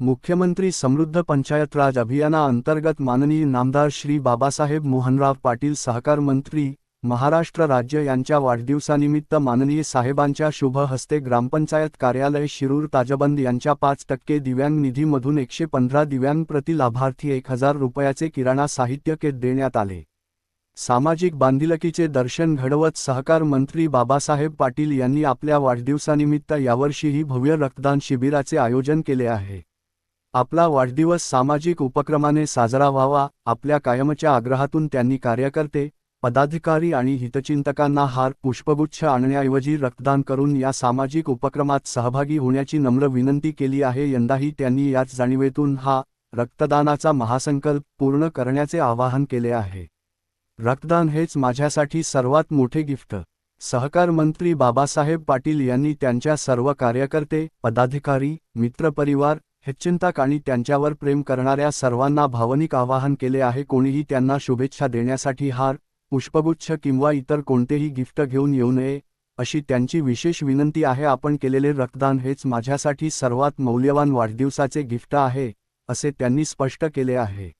मुख्यमंत्री समृद्ध पंचायत राज अभियानाअंतर्गत माननीय नामदार श्री बाबासाहेब मोहनराव पाटील सहकार मंत्री महाराष्ट्र राज्य यांच्या वाढदिवसानिमित्त माननीय साहेबांच्या शुभ हस्ते ग्रामपंचायत कार्यालय शिरूर ताजबंद यांच्या पाच टक्के दिव्यांग निधीमधून एकशे पंधरा दिव्यांग लाभार्थी एक हजार रुपयाचे किराणा साहित्य के देण्यात आले. सामाजिक बांधिलकीचे दर्शन घडवत सहकार मंत्री बाबासाहेब पाटील यांनी आपल्या वाढदिवसानिमित्त यावर्षीही भव्य रक्तदान शिबिराचे आयोजन केले आहे. आपला वाढदिवस सामाजिक उपक्रमाने साजरा व्हावा आपल्या कायमच्या आग्रहातून त्यांनी कार्यकर्ते पदाधिकारी आणि हितचिंतकांना हार पुष्पगुच्छ आणण्याऐवजी रक्तदान करून या सामाजिक उपक्रमात सहभागी होण्याची नम्र विनंती केली आहे. यंदाही त्यांनी याच जाणीवेतून हा रक्तदानाचा महासंकल्प पूर्ण करण्याचे आवाहन केले आहे. रक्तदान हेच माझ्यासाठी सर्वात मोठे गिफ्ट. सहकार मंत्री बाबासाहेब पाटील यांनी त्यांच्या सर्व कार्यकर्ते पदाधिकारी मित्रपरिवार हितचिंतक आणि त्यांच्यावर प्रेम करणाऱ्या सर्वांना भावनिक आवाहन केले आहे. कोणीही त्यांना शुभेच्छा देण्यासाठी हार पुष्पगुच्छ किंवा इतर कोणतेही गिफ्ट घेऊन येऊ नये अशी त्यांची विशेष विनंती आहे. आपण केलेले रक्तदान हेच माझ्यासाठी सर्वात मौल्यवान वाढदिवसाचे गिफ्ट आहे असे त्यांनी स्पष्ट केले आहे.